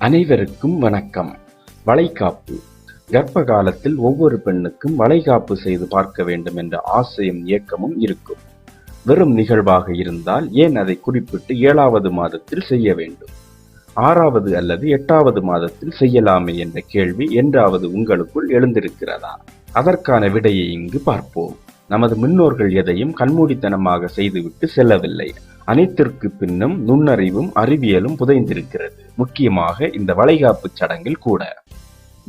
அனைவருக்கும் வணக்கம். வளைகாப்பு. கர்ப்ப காலத்தில் ஒவ்வொரு பெண்ணுக்கும் வளைகாப்பு செய்து பார்க்க வேண்டும் என்ற ஆசையும் இயக்கமும் இருக்கும். வெறும் நிகழ்வாக இருந்தால் ஏன் அதை குறிப்பிட்டு ஏழாவது மாதத்தில் செய்ய வேண்டும்? ஆறாவது அல்லது எட்டாவது மாதத்தில் செய்யலாமே என்ற கேள்வி என்றாவது உங்களுக்குள் எழுந்திருக்கிறதா? அதற்கான விடையை இங்கு பார்ப்போம். நமது முன்னோர்கள் எதையும் கண்மூடித்தனமாக செய்துவிட்டு செல்லவில்லை. அனைத்திற்கு பின்னும் நுண்ணறிவும் அறிவியலும் புதைந்திருக்கிறது. முக்கியமாக இந்த வளைகாப்பு சடங்கில் கூட.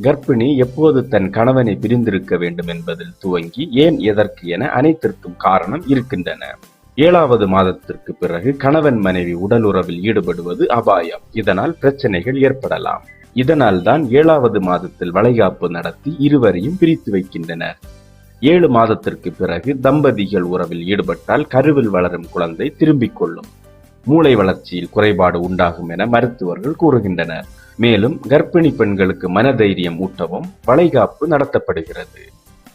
கர்ப்பிணி எப்போது தன் கணவனை பிரிந்திருக்க வேண்டும் என்பதில் துவங்கி ஏன் எதற்கு என அனைத்திற்கும் காரணம் இருக்கின்றன. ஏழாவது மாதத்திற்கு பிறகு கணவன் மனைவி உடல் உறவில் ஈடுபடுவது அபாயம். இதனால் பிரச்சனைகள் ஏற்படலாம். இதனால் தான் ஏழாவது மாதத்தில் வளைகாப்பு நடத்தி இருவரையும் பிரித்து வைக்கின்றனர். ஏழு மாதத்திற்கு பிறகு தம்பதிகள் உறவில் ஈடுபட்டால் கருவில் வளரும் குழந்தை திரும்பிக் கொள்ளும். மூளை வளர்ச்சியில் குறைபாடு உண்டாகும் என மருத்துவர்கள் கூறுகின்றனர். மேலும் கர்ப்பிணி பெண்களுக்கு மனதைரியம் ஊட்டவும் வளைகாப்பு நடத்தப்படுகிறது.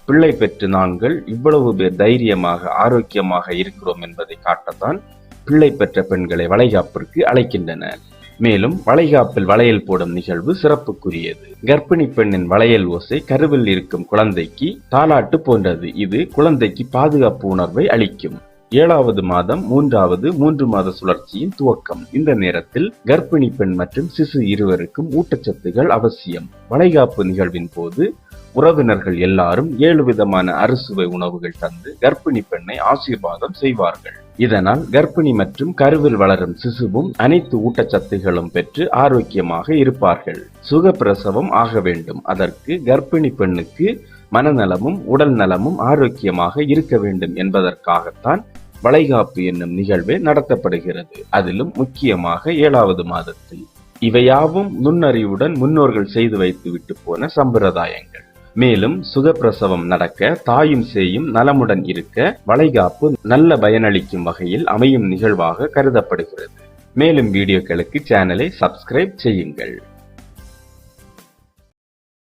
பிள்ளை பெற்று நாங்கள் இவ்வளவு பேர் தைரியமாக ஆரோக்கியமாக இருக்கிறோம் என்பதை காட்டத்தான் பிள்ளை பெற்ற பெண்களை வளைகாப்பிற்கு அழைக்கின்றனர். மேலும் வளைகாப்பில் வளையல் போடும் நிகழ்வு சிறப்புக்குரியது. கர்ப்பிணி பெண்ணின் வளையல் ஓசை கருவில் இருக்கும் குழந்தைக்கு தாலாட்டு போன்றது. இது குழந்தைக்கு பாதுகாப்பு உணர்வை அளிக்கும். ஏழாவது மாதம் மூன்றாவது மூன்று மாத சுழற்சியின் துவக்கம். இந்த நேரத்தில் கர்ப்பிணி பெண் மற்றும் சிசு இருவருக்கும் ஊட்டச்சத்துகள் அவசியம். வளைகாப்பு நிகழ்வின் போது உறவினர்கள் எல்லாரும் ஏழு விதமான அறுசுவை உணவுகள் தந்து கர்ப்பிணி பெண்ணை ஆசீர்வாதம் செய்வார்கள். இதனால் கர்ப்பிணி மற்றும் கருவில் வளரும் சிசுவும் அனைத்து ஊட்டச்சத்துகளும் பெற்று ஆரோக்கியமாக இருப்பார்கள். சுகப்பிரசவம் ஆக வேண்டும். அதற்கு கர்ப்பிணி பெண்ணுக்கு மனநலமும் உடல் நலமும் ஆரோக்கியமாக இருக்க வேண்டும் என்பதற்காகத்தான் வளைகாப்பு என்னும் நிகழ்வு நடத்தப்படுகிறது. அதிலும் முக்கியமாக ஏழாவது மாதத்தில். இவையாவும் நுண்ணறிவுடன் முன்னோர்கள் செய்து வைத்து விட்டு போன சம்பிரதாயங்கள். மேலும் சுகப்பிரசவம் நடக்க தாயும் சேயும் நலமுடன் இருக்க வளைகாப்பு நல்ல பயனளிக்கும் வகையில் அமையும் நிகழ்வாக கருதப்படுகிறது. மேலும் வீடியோக்களுக்கு சேனலை சப்ஸ்கிரைப் செய்யுங்கள்.